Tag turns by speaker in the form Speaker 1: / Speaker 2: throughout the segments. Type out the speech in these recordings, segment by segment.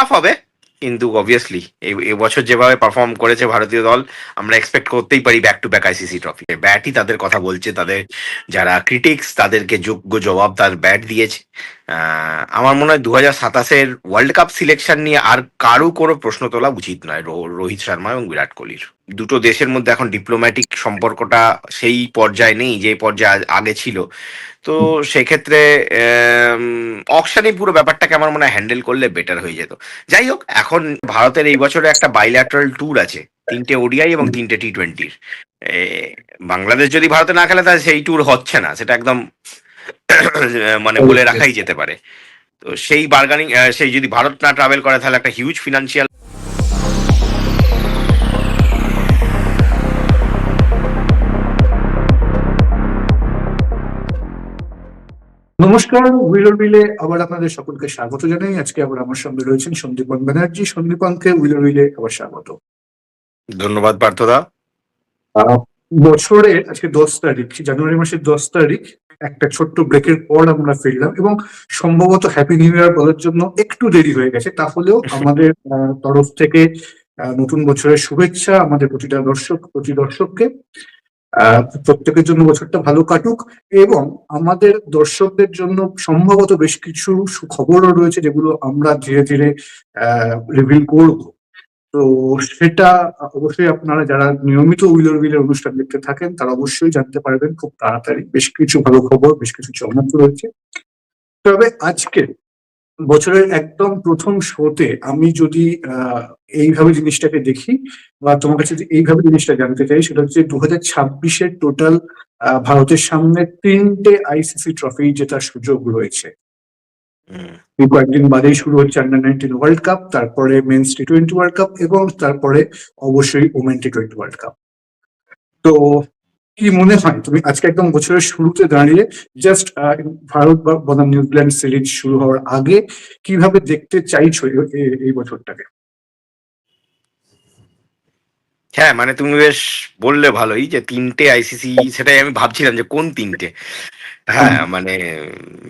Speaker 1: Tough হবে, কিন্তু obviously এবছর যেভাবে পারফর্ম করেছে ভারতীয় দল, আমরা এক্সপেক্ট করতেই পারি back to back ICC trophy ব্যাটই তাদের কথা বলছে, তাদের যারা ক্রিটিক্স তাদেরকে যোগ্য জবাব তার ব্যাট দিয়েছে। আমার মনে হয় দু হাজার সাতাশের ওয়ার্ল্ড কাপ সিলেকশন নিয়ে আর কারও কোনো প্রশ্ন তোলা উচিত নয় রোহিত শর্মা এবং বিরাট কোহলির। দুটো দেশের মধ্যে এখন ডিপ্লোম্যাটিক সম্পর্কটা সেই পর্যায়ে নেই, যে পর্যায়ে আগে ছিল। তো সেক্ষেত্রে অকশানে পুরো ব্যাপারটাকে আমার মনে হয় হ্যান্ডেল করলে বেটার হয়ে যেত। যাই হোক, এখন ভারতের এই বছরে একটা বাইল্যাটারাল ট্যুর আছে, তিনটে ওডিআই এবং তিনটে টি টোয়েন্টির বাংলাদেশ যদি ভারতে না খেলে, তাহলে সেই ট্যুর হচ্ছে না, সেটা একদম মানে বলে রাখাই যেতে পারে। তো সেই বার্গানিং সেই যদি ভারত না ট্রাভেল করে, তাহলে একটা হিউজ ফিনান্সিয়াল
Speaker 2: নমস্কার উইলার উইলে আবার আপনাদের সকলকে স্বাগত জানাই। আজকে আবার আমার সঙ্গে রয়েছেন সন্দীপন ব্যানার্জি। সন্দীপনকে উইলার উইলে আবার স্বাগত।
Speaker 1: ধন্যবাদ পার্থদা।
Speaker 2: বছরে আজকে দশ তারিখ জানুয়ারি মাসের দশ তারিখ একটা ছোট্ট ব্রেকের পর আমরা ফিরলাম এবং সম্ভবত হ্যাপি নিউ ইয়ার বলার জন্য একটু দেরি হয়ে গেছে। তাহলেও আমাদের তরফ থেকে নতুন বছরের শুভেচ্ছা আমাদের প্রতিটা দর্শক প্রতি দর্শককে। প্রত্যেকের জন্য বছরটা ভালো কাটুক এবং আমাদের দর্শকদের জন্য সম্ভবত বেশ কিছু সুখবরও রয়েছে যেগুলো আমরা ধীরে ধীরে রিভিল করব। তো সেটা অবশ্যই আপনারা যারা নিয়মিত উইলর উইলের অনুষ্ঠান দেখতে থাকেন, তারা অবশ্যই জানতে পারবেন। খুব তাড়াতাড়ি বেশ কিছু ভালো খবর, বেশ কিছু চমক রয়েছে। তবে আজকে বছরের একদম প্রথম শোতে আমি যদি এইভাবে জিনিসটাকে দেখি বা তোমার কাছে যদি এইভাবে জিনিসটা জানতে চাই সেটা হচ্ছে দু হাজার ছাব্বিশের টোটাল ভারতের সামনে তিনটে আইসিসি ট্রফি জেতার সুযোগ রয়েছে। কয়েকদিন বাদেই শুরু হচ্ছে আন্ডার নাইনটিন ওয়ার্ল্ড কাপ তারপরে men's T twenty world cup এবং তারপরে অবশ্যই women T twenty world cup তো মনে হয়? তুমি আজকে একদম বছরের শুরুতে দাঁড়িয়ে জাস্ট ভারত বা বনাম নিউজিল্যান্ড সিরিজ শুরু হওয়ার আগে কীভাবে দেখতে চাইছো এই বছরটাকে?
Speaker 1: হ্যাঁ মানে তুমি বেশ বললে ভালোই যে তিনটে আইসিসি সেটাই আমি ভাবছিলাম যে কোন তিনটে? হ্যাঁ মানে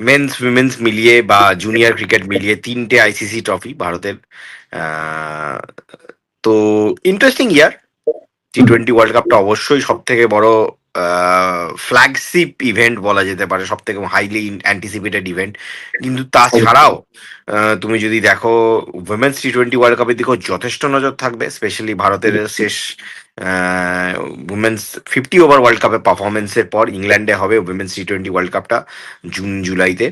Speaker 1: মেন্স উইমেন্স মিলিয়ে বা জুনিয়র ক্রিকেট মিলিয়ে তিনটে আইসিসি ট্রফি ভারতের। তো interesting year T twenty world কাপটা অবশ্যই সব থেকে বড় ফ্ল্যাগশিপ ইভেন্ট বলা যেতে পারে সব থেকে হাইলি অ্যান্টিসিপেটেড ইভেন্ট কিন্তু তাছাড়াও তুমি যদি দেখো উইমেন্স টি টোয়েন্টি ওয়ার্ল্ড কাপের দিকেও যথেষ্ট নজর থাকবে স্পেশালি ভারতের শেষ উইমেন্স ফিফটি ওভার ওয়ার্ল্ড কাপের পারফরমেন্সের পর ইংল্যান্ডে হবে উইমেন্স টি টোয়েন্টি ওয়ার্ল্ড কাপটা জুন জুলাইতে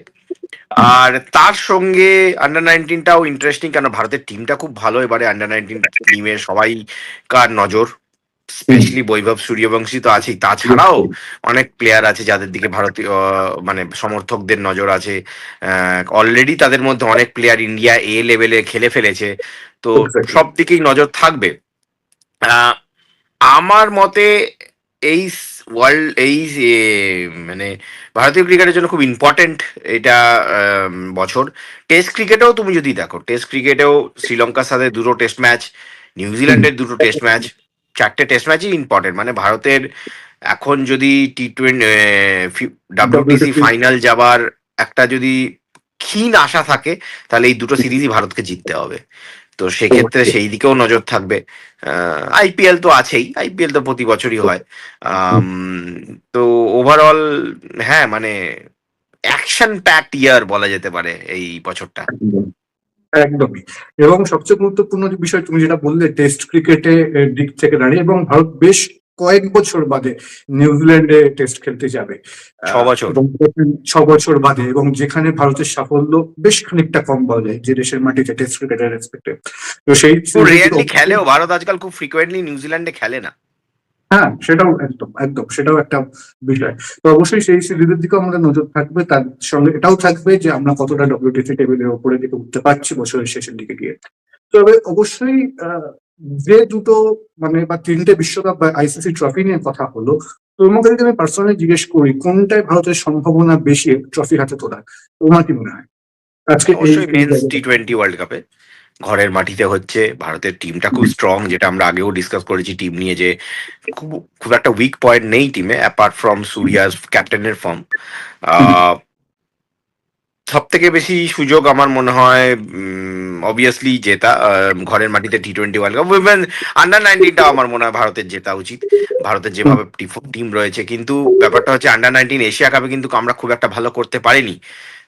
Speaker 1: আর তার সঙ্গে আন্ডার নাইনটিনটাও ইন্টারেস্টিং কেন ভারতের টিমটা খুব ভালো এবারে আন্ডার নাইনটিন টিমের সবাই কার নজর। স্পেশালি বৈভব সূর্যবংশী তো আছেই। তাছাড়াও অনেক প্লেয়ার আছে যাদের দিকে ভারতীয় মানে সমর্থকদের নজর আছে। অলরেডি তাদের মধ্যে অনেক প্লেয়ার ইন্ডিয়া এ লেভেলে খেলে ফেলেছে। তো সব দিকেই নজর থাকবে। আমার মতে এই ওয়ার্ল্ড এই মানে ভারতীয় ক্রিকেটের জন্য খুব ইম্পর্টেন্ট এটা বছর। টেস্ট ক্রিকেটেও তুমি যদি দেখো টেস্ট ক্রিকেটেও শ্রীলঙ্কার সাথে দুটো টেস্ট ম্যাচ নিউজিল্যান্ডের দুটো টেস্ট ম্যাচ চারটে টেস্ট ম্যাচই ইম্পর্টেন্ট মানে ভারতের এখন যদি টি টোয়েন্টি ডাব্লিউটিসি ফাইনাল যাবার একটা যদি ক্ষীণ আশা থাকে তাহলে এই দুটো সিরিজই ভারতকে জিততে হবে। তো সেক্ষেত্রে সেই দিকেও নজর থাকবে। আইপিএল তো আছেই আইপিএল তো প্রতি বছরই হয়। তো ওভারঅল হ্যাঁ মানে অ্যাকশন প্যাকড ইয়ার বলা যেতে পারে এই বছরটা।
Speaker 2: একদমই। এবং সবচেয়ে গুরুত্বপূর্ণ বিষয় তুমি যেটা বললে টেস্ট ক্রিকেটে দিক থেকে দাঁড়িয়ে এবং ভারত বেশ কয়েক বছর বাদে নিউজিল্যান্ডে টেস্ট খেলতে যাবে।
Speaker 1: ছ বছর।
Speaker 2: বাদে এবং যেখানে ভারতের সাফল্য বেশ খানিকটা কম বলা যায় যে দেশের মাটিতে টেস্ট ক্রিকেটের রেসপেক্টে তো সেই
Speaker 1: খেলেও ভারত আজকাল খুব ফ্রিকোয়েন্টলি নিউজিল্যান্ডে খেলে না।
Speaker 2: হ্যাঁ সেটাও একদম একদম সেটাও একটা বিষয়। তো অবশ্যই সেই সিরিজের দিকে আমাদের নজর থাকবে তার সঙ্গে এটাও থাকবে যে আমরা কতটা ডব্লিউটিসি টেবিলের উপরের দিকে উঠতে পারছি বছরের শেষের দিকে গিয়ে। তবে অবশ্যই আহ, যে দুটো মানে বা তিনটে বিশ্বকাপ বা আইসিসি ট্রফি নিয়ে কথা হলো তোমাকে যদি আমি পার্সোনালি জিজ্ঞেস করি কোনটায় ভারতের সম্ভাবনা বেশি ট্রফি হাতে তোলার? তোমার কি মনে হয়? আজকে
Speaker 1: টি টোয়েন্টি ওয়ার্ল্ড কাপে ঘরের মাটিতে হচ্ছে ভারতের টিমটা খুব স্ট্রং যেটা আমরা আগেও ডিসকাস করেছি টিম নিয়ে যে খুব খুব একটা উইক পয়েন্ট নেই টিমে অ্যাপার্ট ফ্রম সুরিয়াস ক্যাপ্টেনের ফর্ম সব থেকে বেশি সুযোগ আমার মনে হয় অবভিয়াসলি জেতা ঘরের মাটিতে T twenty world cup women under নাইনটিনটা আমার মনে হয় ভারতের জেতা উচিত। ভারতের যেভাবে টিম রয়েছে, কিন্তু ব্যাপারটা হচ্ছে আন্ডার নাইনটিন এশিয়া কাপে কিন্তু আমরা খুব একটা ভালো করতে পারিনি।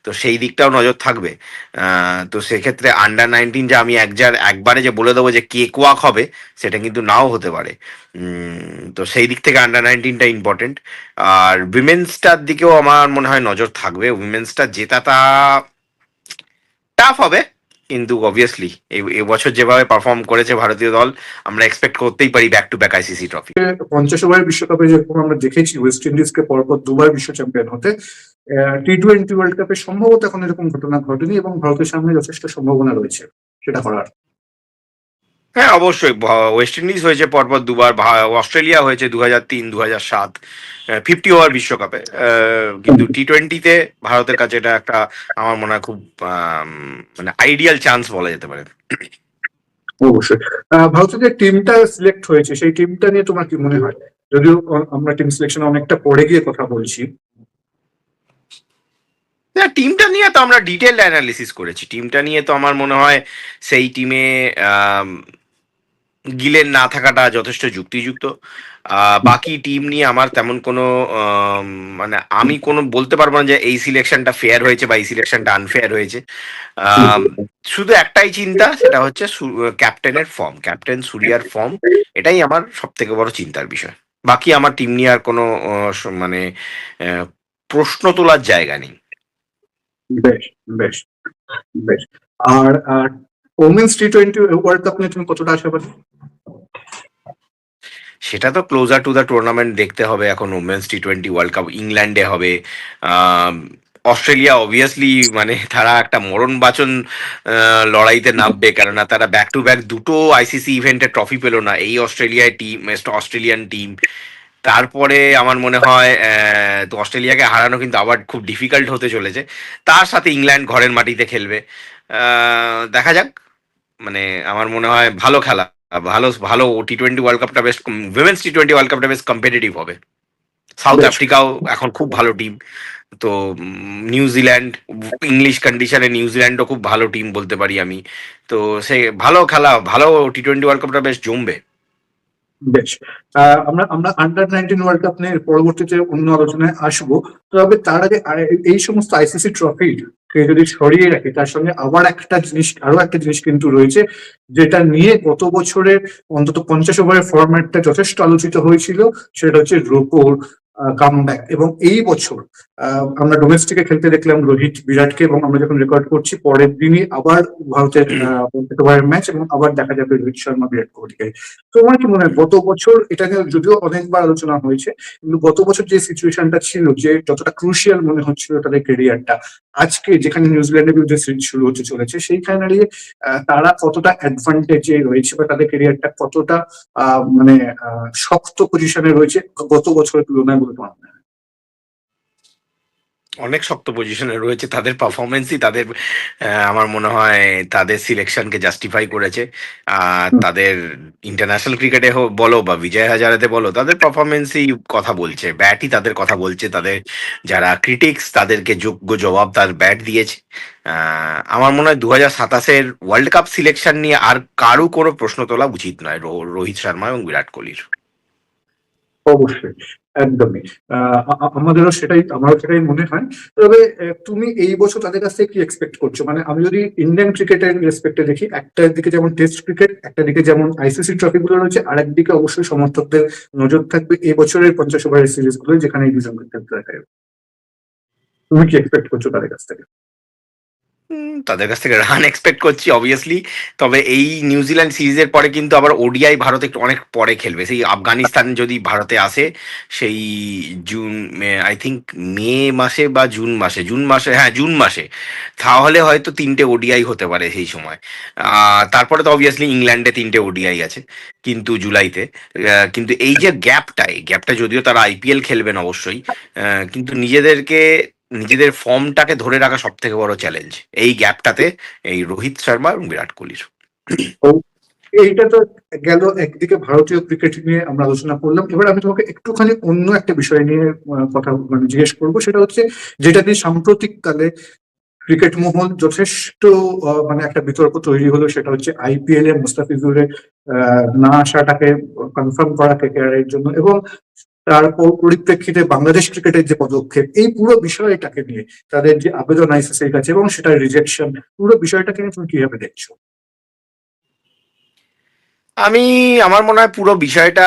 Speaker 1: তো সেই দিকটাও নজর থাকবে। তো সেক্ষেত্রে আন্ডার নাইনটিন যে আমি একবার একবারে যে বলে দেবো যে কেক ওয়াক হবে, সেটা কিন্তু নাও হতে পারে। তো সেই দিক থেকে আন্ডার নাইনটিনটা ইম্পর্টেন্ট আর উইমেন্সটার দিকেও আমার মনে হয় নজর থাকবে। উইমেন্সটা জেতাটা টাফ হবে। কিন্তু অবভিয়াসলি এবছর যেভাবে পারফর্ম করেছে ভারতীয় দল, আমরা এক্সপেক্ট করতেই পারি back to back ICC trophy
Speaker 2: পঞ্চাশ ওভার বিশ্বকাপে যেরকম আমরা দেখেছি ওয়েস্ট ইন্ডিজকে পরপর দুবার বিশ্ব চ্যাম্পিয়ন হতে টি টোয়েন্টি ওয়ার্ল্ড কাপে সম্ভবত এখন এরকম ঘটনা ঘটেনি এবং ভারতের সামনে যথেষ্ট সম্ভাবনা রয়েছে, সেটা করার।
Speaker 1: হ্যাঁ অবশ্যই। ওয়েস্ট ইন্ডিজ হয়েছে পরপর দুবার অস্ট্রেলিয়া হয়েছে দু হাজার তিন দু হাজার সাত ফিফটি ওভার বিশ্বকাপে। কিন্তু টি টোয়েন্টিতে ভারতের কাছে এটা একটা আমার মনে হয় খুব মানে আইডিয়াল চান্স বলা যেতে পারে।
Speaker 2: অবশ্যই। ভারতের যে টিমটা সিলেক্ট হয়েছে সেই টিমটা নিয়ে তোমার কি মনে হয়? যদিও আমরা টিম সিলেকশন অনেকটা পরে গিয়ে কথা বলছি।
Speaker 1: না টিমটা নিয়ে তো আমরা ডিটেল অ্যানালিসিস করেছি। টিমটা নিয়ে তো আমার মনে হয় সেই টিমে গিলের না থাকাটা যথেষ্ট যুক্তিযুক্ত। বাকি টিম নিয়ে আমার তেমন কোনো মানে আমি কোনো বলতে পারব না যে এই সিলেকশনটা ফেয়ার হয়েছে বা এই সিলেকশনটা আনফেয়ার হয়েছে। শুধু একটাই চিন্তা, সেটা হচ্ছে ক্যাপ্টেনের ফর্ম ক্যাপ্টেন সুরিয়ার ফর্ম এটাই আমার সব থেকে বড় চিন্তার বিষয়। বাকি আমার টিম নিয়ে আর কোনো মানে প্রশ্ন তোলার জায়গা নেই।
Speaker 2: বেশ বেশ বেশ। আর women's T twenty world cup নিয়ে তুমি কতটা আশাবাদী?
Speaker 1: সেটা তো ক্লোজার টু দ্য টুর্নামেন্ট দেখতে হবে। এখন women's T twenty world cup ইংল্যান্ডে হবে। অস্ট্রেলিয়া অবভিয়াসলি মানে তারা একটা মরণ বাচন লড়াইতে নামবে। কেননা তারা ব্যাক টু ব্যাক দুটো আইসিসি ইভেন্টে ট্রফি পেল না। এই অস্ট্রেলিয়ায় টিম অস্ট্রেলিয়ান টিম তারপরে আমার মনে হয় তো অস্ট্রেলিয়াকে হারানো কিন্তু আবার খুব ডিফিকাল্ট হতে চলেছে। তার সাথে ইংল্যান্ড ঘরের মাটিতে খেলবে। দেখা যাক। মানে আমার মনে হয় ভালো খেলা ভালো ভালো টি টোয়েন্টি ওয়ার্ল্ড কাপটা বেশ উইমেন্স টি টোয়েন্টি ওয়ার্ল্ড কাপটা বেশ কম্পিটিটিভ হবে। সাউথ আফ্রিকাও এখন খুব ভালো টিম তো নিউজিল্যান্ড ইংলিশ কন্ডিশনে নিউজিল্যান্ডও খুব ভালো টিম বলতে পারি আমি। তো সে ভালো খেলা ভালো টি টোয়েন্টি ওয়ার্ল্ড কাপটা বেশ জমবে।
Speaker 2: বেশ। আমরা আমরা আন্ডার নাইনটিন ওয়ার্ল্ড কাপ নিয়ে পরবর্তীতে অন্য আলোচনায় আসব। তবে তার আগে এই সমস্ত আইসিসি ট্রফি কে যদি সরিয়ে রাখি, তার সঙ্গে আবার একটা জিনিস, আরও একটা জিনিস কিন্তু রয়েছে, যেটা নিয়ে গত বছরের অন্তত পঞ্চাশ ওভারের ফরম্যাটটা যথেষ্ট আলোচিত হয়েছিল, সেটা হচ্ছে রোপোর কামব্যাক এবং এই বছর আমরা ডোমেস্টিকে খেলতে দেখলাম রোহিত বিরাটকে এবং আমরা যখন রেকর্ড করছি, পরের দিনই আবার ভারতের ওভারের ম্যাচ এবং আবার দেখা যাবে রোহিত শর্মা, বিরাট কোহলিকে তোমার কি মনে হয়, গত বছর এটা নিয়ে যদিও অনেকবার আলোচনা হয়েছে, কিন্তু গত বছর যে সিচুয়েশনটা ছিল, যে যতটা ক্রুশিয়াল মনে হচ্ছিল তাদের কেরিয়ারটা আজকে যেখানে নিউজিল্যান্ডের বিরুদ্ধে সিরিজ শুরু হতে চলেছে, সেইখানে দাঁড়িয়ে তারা কতটা অ্যাডভান্টেজে রয়েছে বা তাদের কেরিয়ারটা কতটা মানে শক্ত পজিশনে রয়েছে, গত বছরের তুলনায় তোমার মনে হয়?
Speaker 1: অনেক শক্ত পজিশনে রয়েছে তাদের পারফরমেন্সই তাদের আমার মনে হয় তাদের সিলেকশনকে জাস্টিফাই করেছে। আর তাদের ইন্টারন্যাশনাল ক্রিকেটে বলো বা বিজয় হাজারেতে বলো তাদের পারফরমেন্সই কথা বলছে ব্যাটই তাদের কথা বলছে তাদের যারা ক্রিটিক্স তাদেরকে যোগ্য জবাব তার ব্যাট দিয়েছে। আহ, আমার মনে হয় দু হাজার সাতাশের ওয়ার্ল্ড কাপ সিলেকশন নিয়ে আর কারও কোনো প্রশ্ন তোলা উচিত নয় রোহিত শর্মা এবং বিরাট কোহলির।
Speaker 2: অবশ্যই, একদমই। আমাদেরও সেটাই, আমারও সেটাই মনে হয়। তবে তুমি এই বছর তাদের কাছ থেকে কি এক্সপেক্ট করছ? মানে আমি যদি ইন্ডিয়ান ক্রিকেটের রেসপেক্টে দেখি, একটা দিকে যেমন টেস্ট ক্রিকেট একটা দিকে যেমন আইসিসি ট্রফি গুলো রয়েছে আর একদিকে অবশ্যই সমর্থকদের নজর থাকবে এই বছরের পঞ্চাশ ওভারের সিরিজগুলো যেখানে এই দুজন দেখা তুমি কি এক্সপেক্ট করছ তাদের কাছ থেকে?
Speaker 1: তাদের কাছ থেকে রান এক্সপেক্ট করছি অবভিয়াসলি তবে এই নিউজিল্যান্ড সিরিজের পরে কিন্তু আবার ওডিআই ভারত একটু অনেক পরে খেলবে। সেই আফগানিস্তান যদি ভারতে আসে সেই জুন আই থিঙ্ক মে মাসে বা জুন মাসে জুন মাসে হ্যাঁ জুন মাসে। তাহলে হয়তো তিনটে ওডিআই হতে পারে সেই সময়। তারপরে তো অবভিয়াসলি ইংল্যান্ডে তিনটে ওডিআই আছে কিন্তু জুলাইতে। কিন্তু এই যে গ্যাপটা এই গ্যাপটা যদিও তারা আইপিএল খেলবেন অবশ্যই কিন্তু নিজেদেরকে নিজেদের ফর্মটাকে ধরে রাখা সব থেকে বড় চ্যালেঞ্জ এই গ্যাপটাতে এই রোহিত শর্মা এবং বিরাট কোহলির।
Speaker 2: এইটা তো গেল একদিকে ভারতীয় ক্রিকেট নিয়ে আমরা আলোচনা করলাম। এবার আমি তোমাকে একটুখানি অন্য একটা বিষয় নিয়ে কথা মানে জিজ্ঞেস করব। সেটা হচ্ছে যেটা নিয়ে সাম্প্রতিককালে ক্রিকেট মহল যথেষ্ট মানে একটা বিতর্ক তৈরি হলো, সেটা হচ্ছে আইপিএল এ মুস্তাফিজুরের না আসাটাকে কনফার্ম করা কেকেআর এর জন্য। এবং তার পরিপ্রেক্ষিতে বাংলাদেশ ক্রিকেটের যে পদক্ষেপ এই পুরো বিষয়টাকে নিয়ে তাদের যে আবেদন আইসিসি এর কাছে এবং সেটা রিজেকশন পুরো বিষয়টাকে নিয়ে তুমি কীভাবে দেখছ?
Speaker 1: আমি আমার মনে হয় পুরো বিষয়টা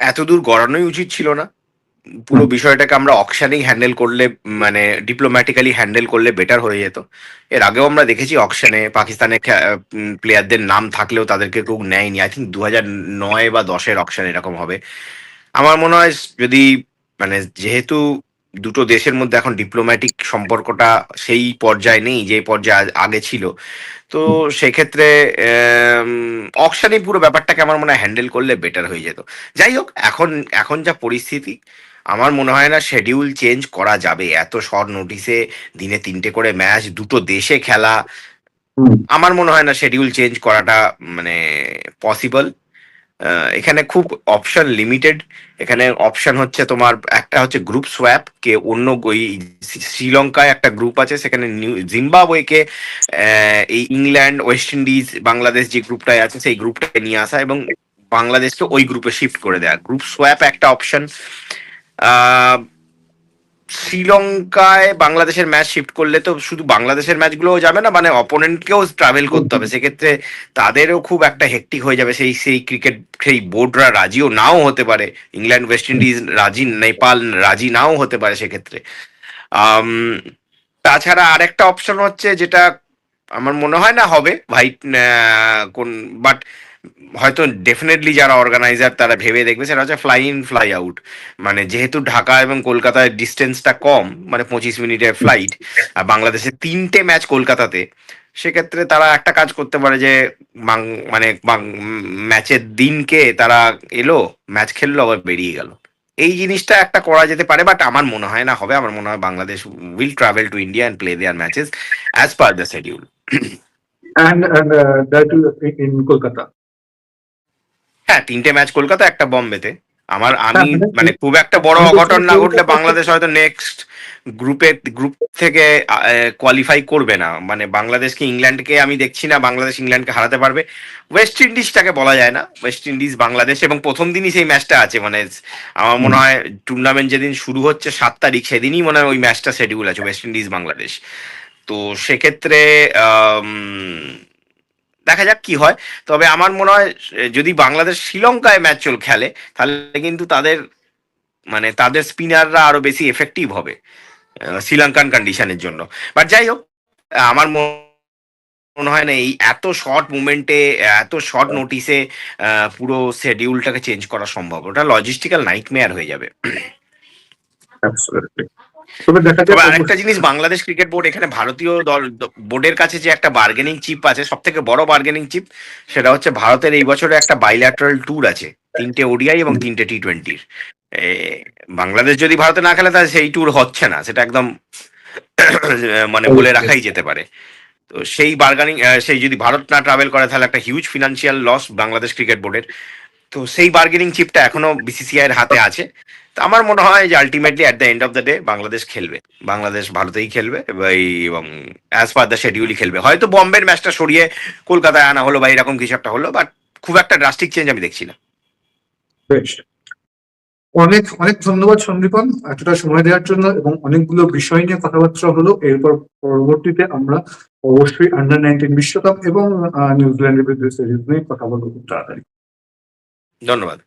Speaker 1: এতদূর গড়ানোই উচিত ছিল না। পুরো বিষয়টাকে আমরা অকশানেই হ্যান্ডেল করলে মানে ডিপ্লোম্যাটিক্যালি হ্যান্ডেল করলে বেটার হয়ে যেত। এর আগেও আমরা দেখেছি অকশানে পাকিস্তানের প্লেয়ারদের নাম থাকলেও তাদেরকে কেউ নেয়নি। আই থিঙ্ক দু হাজার নয় বা দশের অকশান এরকম হবে। আমার মনে হয় যদি মানে যেহেতু দুটো দেশের মধ্যে এখন ডিপ্লোম্যাটিক সম্পর্কটা সেই পর্যায়ে নেই যে পর্যায়ে আগে ছিল তো সেক্ষেত্রে অকশানে পুরো ব্যাপারটাকে আমার মনে হয় হ্যান্ডেল করলে বেটার হয়ে যেত। যাই হোক এখন এখন যা পরিস্থিতি আমার মনে হয় না শেডিউল চেঞ্জ করা যাবে। এত শর্ট নোটিসে দিনে তিনটে করে ম্যাচ দুটো দেশে খেলা আমার মনে হয় না শেডিউল চেঞ্জ করাটা মানে পসিবল এখানে খুব অপশন লিমিটেড এখানে অপশন হচ্ছে তোমার একটা হচ্ছে গ্রুপ সোয়াপ কে অন্য শ্রীলঙ্কায় একটা গ্রুপ আছে, সেখানে জিম্বাবুয়েকে এই ইংল্যান্ড, ওয়েস্ট ইন্ডিজ, বাংলাদেশ যে গ্রুপটায় আছে, সেই গ্রুপটাকে নিয়ে আসা এবং বাংলাদেশকে ওই গ্রুপে শিফট করে দেয়া। গ্রুপ সোয়াপ একটা অপশন শ্রীলঙ্কায় বাংলাদেশের ম্যাচ শিফট করলে তো শুধু বাংলাদেশের ম্যাচগুলোও যাবে না মানে অপোনেন্টকেও ট্রাভেল করতে হবে। সেক্ষেত্রে তাদেরও খুব একটা হেক্টিক হয়ে যাবে সেই সেই ক্রিকেট সেই বোর্ডরা রাজিও নাও হতে পারে। ইংল্যান্ড ওয়েস্ট ইন্ডিজ রাজি নেপাল রাজি নাও হতে পারে সেক্ষেত্রে। তাছাড়া আরেকটা অপশন হচ্ছে যেটা আমার মনে হয় না হবে ভাই কোন বাট হয়তো ডেফিনেটলি যারা অর্গানাইজার তারা ভেবে দেখবে সেটা হচ্ছে ফ্লাই ইন ফ্লাই আউট মানে যেহেতু ঢাকা এবং কলকাতায় ডিস্টেন্সটা কম মানে পঁচিশ মিনিটের ফ্লাইট আর বাংলাদেশে তিনটে ম্যাচ কলকাতাতে সেক্ষেত্রে তারা একটা কাজ করতে পারে যে মানে ম্যাচের দিনকে তারা এলো ম্যাচ খেললো আবার বেরিয়ে গেল। এই জিনিসটা একটা করা যেতে পারে বাট আমার মনে হয় না হবে। আমার মনে হয় Bangladesh will travel to India and play their matches as per the schedule
Speaker 2: and and uh, that in Kolkata.
Speaker 1: হ্যাঁ তিনটে ম্যাচ কলকাতা একটা বম্বেতে। আমার আমি
Speaker 2: হ্যাঁ, মানে
Speaker 1: মানে খুব একটা বড় অঘটন না ঘটলে বাংলাদেশ হয়তো নেক্সট গ্রুপে গ্রুপ থেকে কোয়ালিফাই করবে না। মানে বাংলাদেশকে ইংল্যান্ডকে আমি দেখছি না বাংলাদেশ ইংল্যান্ডকে হারাতে পারবে। ওয়েস্ট ইন্ডিজটাকে বলা যায় না। ওয়েস্ট ইন্ডিজ বাংলাদেশ এবং প্রথম দিনই সেই ম্যাচটা আছে। মানে আমার মনে হয় টুর্নামেন্ট যেদিন শুরু হচ্ছে সাত তারিখ সেদিনই মনে হয় ওই ম্যাচটা শিডিউল আছে ওয়েস্ট ইন্ডিজ বাংলাদেশ তো সেক্ষেত্রে দেখা যাক কি হয়। তবে আমার মনে হয়, যদি বাংলাদেশ শ্রীলঙ্কায় ম্যাচ চল খেলে, তাহলে কিন্তু তাদের মানে তাদের স্পিনাররা আরও বেশি এফেক্টিভ হবে শ্রীলঙ্কান কন্ডিশনের জন্য। বাট যাই হোক, আমার মনে হয় না এই এত শর্ট মুমেন্টে এত শর্ট নোটিসে পুরো শেডিউলটাকে চেঞ্জ করা সম্ভব। ওটা লজিস্টিক্যাল নাইটমেয়ার হয়ে যাবে।
Speaker 2: Absolutely. তবে
Speaker 1: আরেকটা জিনিস বাংলাদেশ ক্রিকেট বোর্ড এখানে ভারতীয় দল বোর্ডের কাছে যে একটা বার্গেনিং চিপ আছে সব থেকে বড় বার্গেনিং চিপ সেটা হচ্ছে ভারতের এই বছরে একটা বাইল্যাটারাল ট্যুর আছে তিনটে ওডিআই এবং তিনটে টি টোয়েন্টির বাংলাদেশ যদি ভারতে না খেলে তাহলে সেই ট্যুর হচ্ছে না সেটা একদম মানে বলে রাখাই যেতে পারে। তো সেই বার্গেনিং সেই যদি ভারত না ট্রাভেল করে তাহলে একটা huge financial loss Bangladesh cricket বোর্ডের। তো সেই বার্গেনিং চিপটা এখনও বিসিসিআই এর হাতে আছে। তো আমার মনে হয় যে ultimately at the end of the day Bangladesh খেলবে। বাংলাদেশ ভারতেই খেলবে এবং অ্যাজ পার দ্য শিডিউলই খেলবে। হয়তো বম্বের ম্যাচটা সরিয়ে কলকাতায় আনা হলো বা এরকম কিছু একটা হলো বাট খুব একটা ড্রাস্টিক চেঞ্জ আমি দেখছি না।
Speaker 2: অনেক অনেক ধন্যবাদ সন্দীপন এতটা সময় দেওয়ার জন্য এবং অনেকগুলো বিষয় নিয়ে কথাবার্তা হলো। এরপর পরবর্তীতে আমরা অবশ্যই আন্ডার নাইনটিন বিশ্বকাপ এবং নিউজিল্যান্ডের বিরুদ্ধে সিরিজ নিয়ে কথা বলব খুব তাড়াতাড়ি।
Speaker 1: ধন্যবাদ।